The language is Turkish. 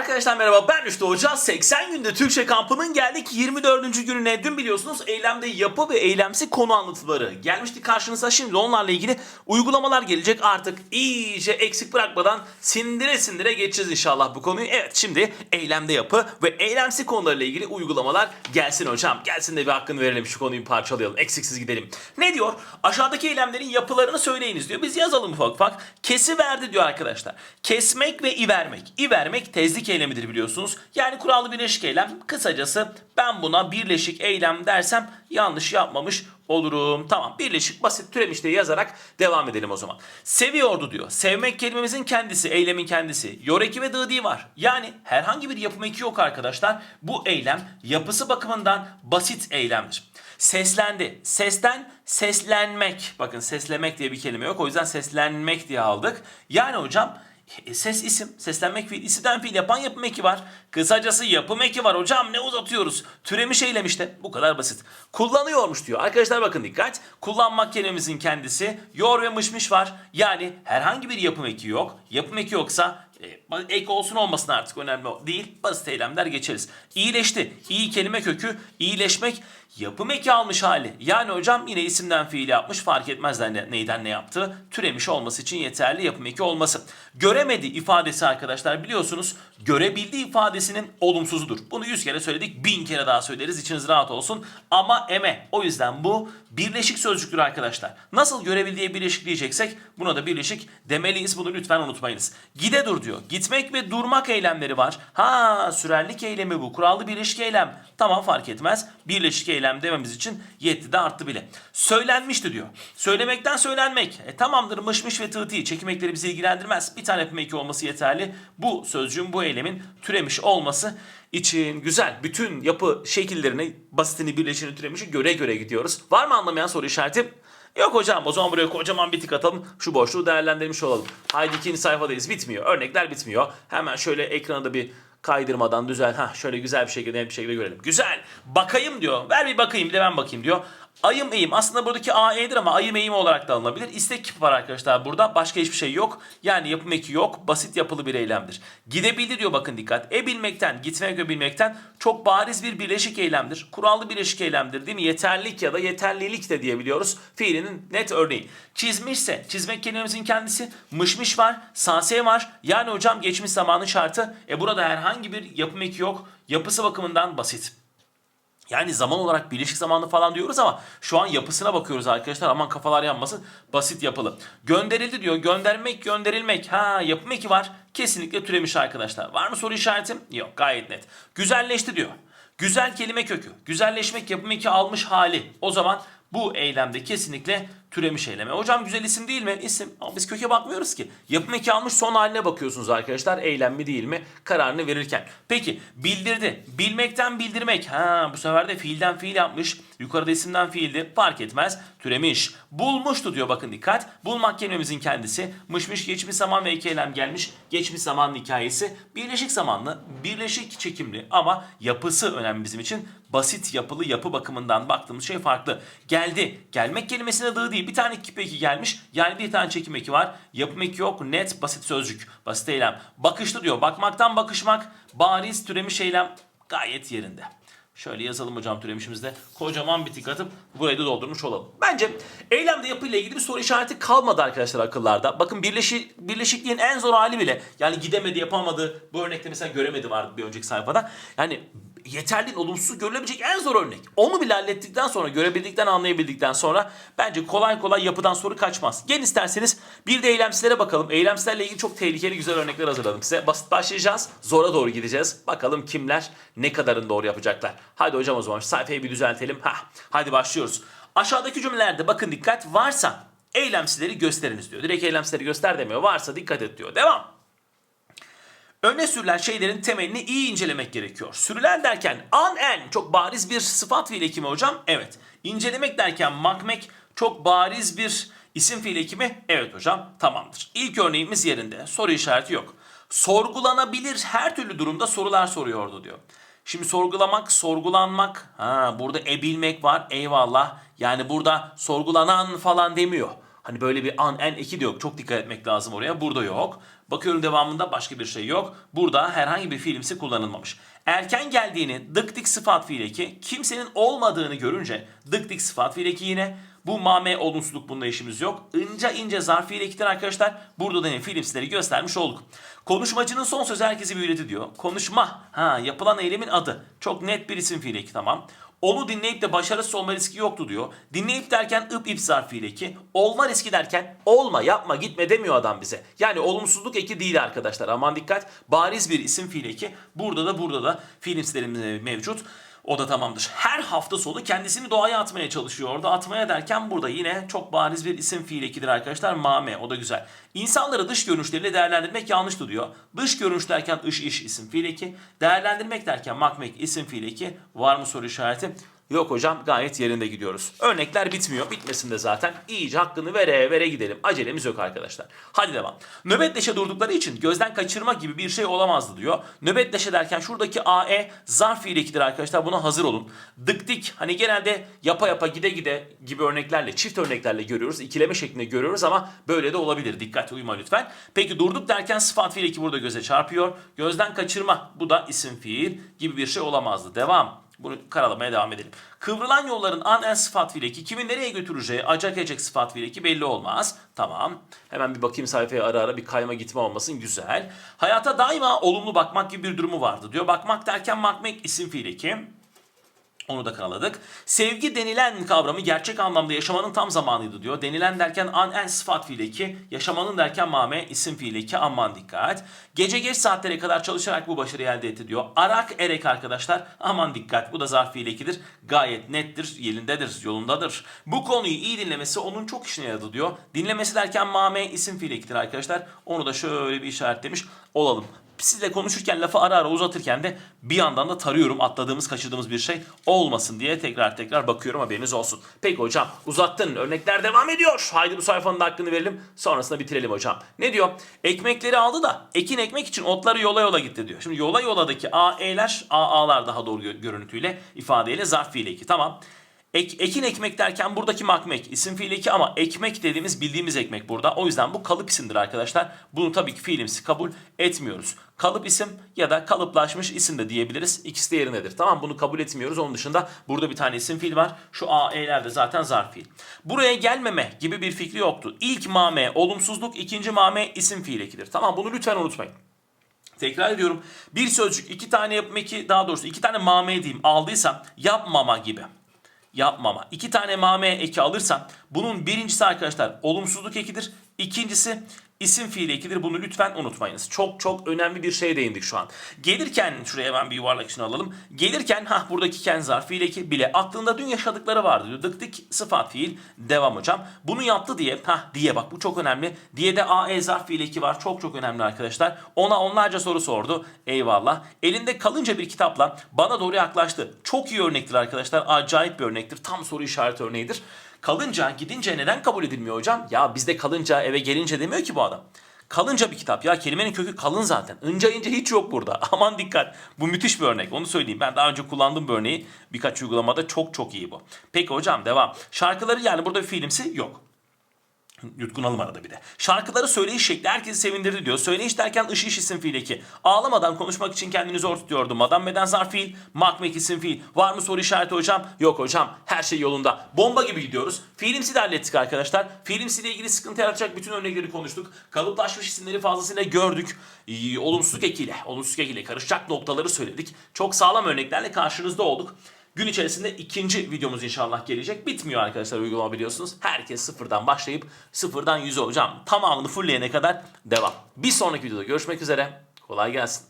Arkadaşlar merhaba ben Rüştü Hoca. 80 günde Türkçe kampının geldik 24. gününe. Dün biliyorsunuz eylemde yapı ve eylemsi konu anlatıları gelmişti karşınıza. Şimdi onlarla ilgili uygulamalar gelecek. Artık iyice eksik bırakmadan sindire sindire geçeceğiz inşallah bu konuyu. Evet şimdi eylemde yapı ve eylemsi konularla ilgili uygulamalar gelsin hocam. Gelsin de bir hakkını verelim şu konuyu parçalayalım. Eksiksiz gidelim. Ne diyor? Aşağıdaki eylemlerin yapılarını söyleyiniz diyor. Biz yazalım ufak ufak. Kesi verdi diyor arkadaşlar. Kesmek ve ivermek. İvermek tezlik eylemidir biliyorsunuz. Yani kurallı birleşik eylem. Kısacası ben buna birleşik eylem dersem yanlış yapmamış olurum. Tamam birleşik basit türemiş diye yazarak devam edelim o zaman. Seviyordu diyor. Sevmek kelimemizin kendisi, eylemin kendisi. Yoreki ve dıdi var. Yani herhangi bir yapım eki yok arkadaşlar. Bu eylem yapısı bakımından basit eylemdir. Seslendi. Sesten seslenmek. Bakın seslemek diye bir kelime yok. O yüzden seslenmek diye aldık. Yani hocam e, Ses isim, seslenmek fiil, isimden fiil yapan yapım eki var. Kısacası yapım eki var hocam ne uzatıyoruz? Türemiş eylem işte bu kadar basit. Kullanıyormuş diyor. Arkadaşlar bakın dikkat. Kullanmak kelimemizin kendisi yor ve mışmış var. Yani herhangi bir yapım eki yok. Yapım eki yoksa e, ek olsun olmasın artık önemli değil. Basit eylemler geçeriz. İyileşti. İyi kelime kökü iyileşmek yapım eki almış hali. Yani hocam yine isimden fiil yapmış fark etmez ne, neyden ne yaptı. Türemiş olması için yeterli yapım eki olması. Göremedi ifadesi arkadaşlar biliyorsunuz görebildi ifadesinin olumsuzudur. Bunu yüz kere söyledik bin kere daha söyleriz içiniz rahat olsun. Ama eme o yüzden bu birleşik sözcüktür arkadaşlar. Nasıl görebildiği birleşik diyeceksek buna da birleşik demeliyiz bunu lütfen unutmayınız. Gide dur diyor. Gitmek ve durmak eylemleri var. Ha sürerlik eylemi bu. Kurallı birleşik eylem. Tamam fark etmez. Birleşik eylem dememiz için yetti de arttı bile. Söylenmişti diyor. Söylemekten söylenmek. E tamamdır mışmış ve tığ çekimekleri bizi ilgilendirmez. Bir tane yapım eki olması yeterli. Bu sözcüğün bu eylemin türemiş olması için güzel. Bütün yapı şekillerini basitini birleşini türemişi göre göre gidiyoruz. Var mı anlamayan soru işareti? Yok hocam o zaman buraya kocaman bir tik atalım. Şu boşluğu değerlendirmiş olalım. Haydi ikinci sayfadayız. Bitmiyor. Örnekler bitmiyor. Hemen şöyle ekrana da bir kaydırmadan düzel. Ha şöyle güzel bir şekilde bir şekilde görelim. Güzel. Bakayım diyor. Ver bir bakayım bir de ben bakayım diyor. Ayım eğim. Aslında buradaki AE'dir ama ayım eğim olarak da alınabilir. İstek kipi var arkadaşlar burada. Başka hiçbir şey yok. Yani yapım eki yok. Basit yapılı bir eylemdir. Gidebildi diyor bakın dikkat. E bilmekten, gitmek ve bilmekten çok bariz bir birleşik eylemdir. Kurallı birleşik eylemdir değil mi? Yeterlilik ya da yeterlilik de diyebiliyoruz. Fiilinin net örneği. Çizmişse, çizmek kelimemizin kendisi. Mışmış var, sase var. Yani hocam geçmiş zamanın şartı. E burada herhangi bir yapım eki yok. Yapısı bakımından basit. Yani zaman olarak birleşik zamanlı falan diyoruz ama şu an yapısına bakıyoruz arkadaşlar. Aman kafalar yanmasın. Basit yapılı. Gönderildi diyor. Göndermek, gönderilmek. Ha yapım eki var. Kesinlikle türemiş arkadaşlar. Var mı soru işaretim? Yok gayet net. Güzelleşti diyor. Güzel kelime kökü. Güzelleşmek yapım eki almış hali. O zaman bu eylemde kesinlikle türemiş eyleme. Hocam güzel isim değil mi? İsim. Ama biz köke bakmıyoruz ki. Yapım eki almış son haline bakıyorsunuz arkadaşlar. Eylem mi değil mi? Kararını verirken. Peki bildirdi. Bilmekten bildirmek. Ha bu sefer de fiilden fiil yapmış. Yukarıda isimden fiildi. Fark etmez. Türemiş. Bulmuştu diyor bakın dikkat. Bulmak kelimemizin kendisi. Mışmış geçmiş zaman ve iki eylem gelmiş. Geçmiş zamanın hikayesi. Birleşik zamanlı, birleşik çekimli ama yapısı önemli bizim için. Basit yapılı yapı bakımından baktığımız şey farklı. Geldi. Gelmek kelimesine dığı değil. Bir tane kip eki gelmiş. Yani bir tane çekim eki var. Yapım eki yok. Net basit sözcük. Basit eylem. Bakışlı diyor. Bakmaktan bakışmak. Bariz türemiş eylem gayet yerinde. Şöyle yazalım hocam türemişimizde. Kocaman bir tik atıp burayı da doldurmuş olalım. Bence eylemde yapıyla ilgili bir soru işareti kalmadı arkadaşlar akıllarda. Bakın birleşi, birleşikliğin en zor hali bile. Yani gidemedi, yapamadı. Bu örnekte mesela göremedi vardı bir önceki sayfada. Yani yeterliğin olumsuz görülebilecek en zor örnek. Onu bile hallettikten sonra, görebildikten, anlayabildikten sonra bence kolay kolay yapıdan soru kaçmaz. Gelin isterseniz bir de eylemsilere bakalım. Eylemsilerle ilgili çok tehlikeli güzel örnekler hazırladım size. Basit başlayacağız. Zora doğru gideceğiz. Bakalım kimler ne kadarını doğru yapacaklar. Hadi hocam o zaman sayfayı bir düzeltelim. Hah, hadi başlıyoruz. Aşağıdaki cümlelerde bakın dikkat varsa eylemsileri gösteriniz diyor. Direkt eylemsileri göster demiyor. Varsa dikkat et diyor. Devam. Öne sürülen şeylerin temelini iyi incelemek gerekiyor. Sürülen derken an en çok bariz bir sıfat fiil ekimi hocam. Evet. İncelemek derken makmek çok bariz bir isim fiil ekimi. Evet hocam tamamdır. İlk örneğimiz yerinde. Soru işareti yok. Sorgulanabilir her türlü durumda sorular soruyordu diyor. Şimdi sorgulamak, sorgulanmak. Ha burada e bilmek var. Eyvallah. Yani burada sorgulanan falan demiyor. Hani böyle bir an en eki de yok. Çok dikkat etmek lazım oraya. Burada yok. Bakıyorum devamında başka bir şey yok. Burada herhangi bir fiilimsi kullanılmamış. Erken geldiğini dık dik sıfat fiil eki kimsenin olmadığını görünce dık dik sıfat fiil eki yine bu mame olumsuzluk bunda işimiz yok. İnce ince zarf fiil ekidir arkadaşlar. Burada da yine fiilimsileri göstermiş olduk. Konuşmacının son sözü herkesi büyüledi diyor. Konuşma. Ha yapılan eylemin adı. Çok net bir isim fiil eki tamam. Onu dinleyip de başarısız olma riski yoktu diyor. Dinleyip derken ıp ip zarf fiil eki. Olma riski derken olma yapma gitme demiyor adam bize. Yani olumsuzluk eki değil arkadaşlar. Aman dikkat. Bariz bir isim fiil eki. Burada da burada da fiilimsilerimiz mevcut. O da tamamdır. Her hafta sonu kendisini doğaya atmaya çalışıyor orada. Atmaya derken burada yine çok bariz bir isim fiil ekidir arkadaşlar. Mame o da güzel. İnsanları dış görünüşleriyle değerlendirmek yanlıştı diyor. Dış görünüş derken ış iş isim fiil eki. Değerlendirmek derken makmek isim fiil eki. Var mı soru işareti? Yok hocam gayet yerinde gidiyoruz. Örnekler bitmiyor. Bitmesin de zaten. İyice hakkını vere vere gidelim. Acelemiz yok arkadaşlar. Hadi devam. Nöbetleşe durdukları için gözden kaçırma gibi bir şey olamazdı diyor. Nöbetleşe derken şuradaki AE zarf fiil arkadaşlar. Buna hazır olun. Dık dik hani genelde yapa yapa gide gide gibi örneklerle çift örneklerle görüyoruz. İkileme şeklinde görüyoruz ama böyle de olabilir. Dikkat uyma lütfen. Peki durduk derken sıfat fiil eki burada göze çarpıyor. Gözden kaçırma bu da isim fiil gibi bir şey olamazdı. Devam. Bunu karalamaya devam edelim. Kıvrılan yolların an en sıfat fiileki kimin nereye götüreceği acak ecek sıfat fiileki belli olmaz. Tamam. Hemen bir bakayım sayfaya ara ara bir kayma gitme olmasın. Güzel. Hayata daima olumlu bakmak gibi bir durumu vardı diyor. Bakmak derken makmek isim fiileki. Onu da karaladık. Sevgi denilen kavramı gerçek anlamda yaşamanın tam zamanıydı diyor. Denilen derken an en sıfat fiileki, yaşamanın derken mame isim fiileki aman dikkat. Gece geç saatlere kadar çalışarak bu başarıyı elde etti diyor. Arak erek arkadaşlar aman dikkat bu da zarf fiilekidir. Gayet nettir, yerindedir, yolundadır. Bu konuyu iyi dinlemesi onun çok işine yaradı diyor. Dinlemesi derken mame isim fiilekidir arkadaşlar. Onu da şöyle bir işaretlemiş olalım sizle konuşurken lafı ara ara uzatırken de bir yandan da tarıyorum atladığımız kaçırdığımız bir şey olmasın diye tekrar tekrar bakıyorum haberiniz olsun. Peki hocam uzattın örnekler devam ediyor. Haydi bu sayfanın da hakkını verelim sonrasında bitirelim hocam. Ne diyor? Ekmekleri aldı da ekin ekmek için otları yola yola gitti diyor. Şimdi yola yoladaki AE'ler AA'lar daha doğru gö- görüntüyle ifadeyle zarf fiil eki tamam. Ek, ekin ekmek derken buradaki makmek isim fiil eki ama ekmek dediğimiz bildiğimiz ekmek burada. O yüzden bu kalıp isimdir arkadaşlar. Bunu tabii ki fiilimsi kabul etmiyoruz. Kalıp isim ya da kalıplaşmış isim de diyebiliriz. İkisi de yerindedir. Tamam bunu kabul etmiyoruz. Onun dışında burada bir tane isim fiil var. Şu AE'ler de zaten zarf fiil. Buraya gelmeme gibi bir fikri yoktu. İlk mame olumsuzluk, ikinci mame isim fiil ekidir. Tamam bunu lütfen unutmayın. Tekrar ediyorum. Bir sözcük iki tane yapmaki daha doğrusu iki tane mame diyeyim aldıysam yapmama gibi yapmama. İki tane mame eki alırsam bunun birincisi arkadaşlar olumsuzluk ekidir. İkincisi isim fiil ekidir. Bunu lütfen unutmayınız. Çok çok önemli bir şeye değindik şu an. Gelirken şuraya hemen bir yuvarlak içine alalım. Gelirken ha buradaki ken zarf fiil eki bile aklında dün yaşadıkları vardı diyor. Dık dik sıfat fiil devam hocam. Bunu yaptı diye ha diye bak bu çok önemli. Diye de AE zarf fiil eki var. Çok çok önemli arkadaşlar. Ona onlarca soru sordu. Eyvallah. Elinde kalınca bir kitapla bana doğru yaklaştı. Çok iyi örnektir arkadaşlar. Acayip bir örnektir. Tam soru işareti örneğidir. Kalınca gidince neden kabul edilmiyor hocam? Ya bizde kalınca eve gelince demiyor ki bu adam. Kalınca bir kitap ya kelimenin kökü kalın zaten. Inca ince hiç yok burada. Aman dikkat. Bu müthiş bir örnek. Onu söyleyeyim. Ben daha önce kullandığım bu örneği birkaç uygulamada çok çok iyi bu. Peki hocam devam. Şarkıları yani burada bir fiilimsi yok. Yutkunalım arada bir de. Şarkıları söyleyiş şekli herkesi sevindirdi diyor. Söyleyiş derken ış iş isim fiil eki. Ağlamadan konuşmak için kendini zor tutuyordu. Madam beden zarf fiil, makmek isim fiil. Var mı soru işareti hocam? Yok hocam. Her şey yolunda. Bomba gibi gidiyoruz. Fiilimsi de hallettik arkadaşlar. Fiilimsi ile ilgili sıkıntı yaratacak bütün örnekleri konuştuk. Kalıplaşmış isimleri fazlasıyla gördük. Ee, olumsuzluk ekiyle, olumsuzluk ekiyle karışacak noktaları söyledik. Çok sağlam örneklerle karşınızda olduk. Gün içerisinde ikinci videomuz inşallah gelecek. Bitmiyor arkadaşlar uygulama biliyorsunuz. Herkes sıfırdan başlayıp sıfırdan yüze hocam tamamını fullleyene kadar devam. Bir sonraki videoda görüşmek üzere. Kolay gelsin.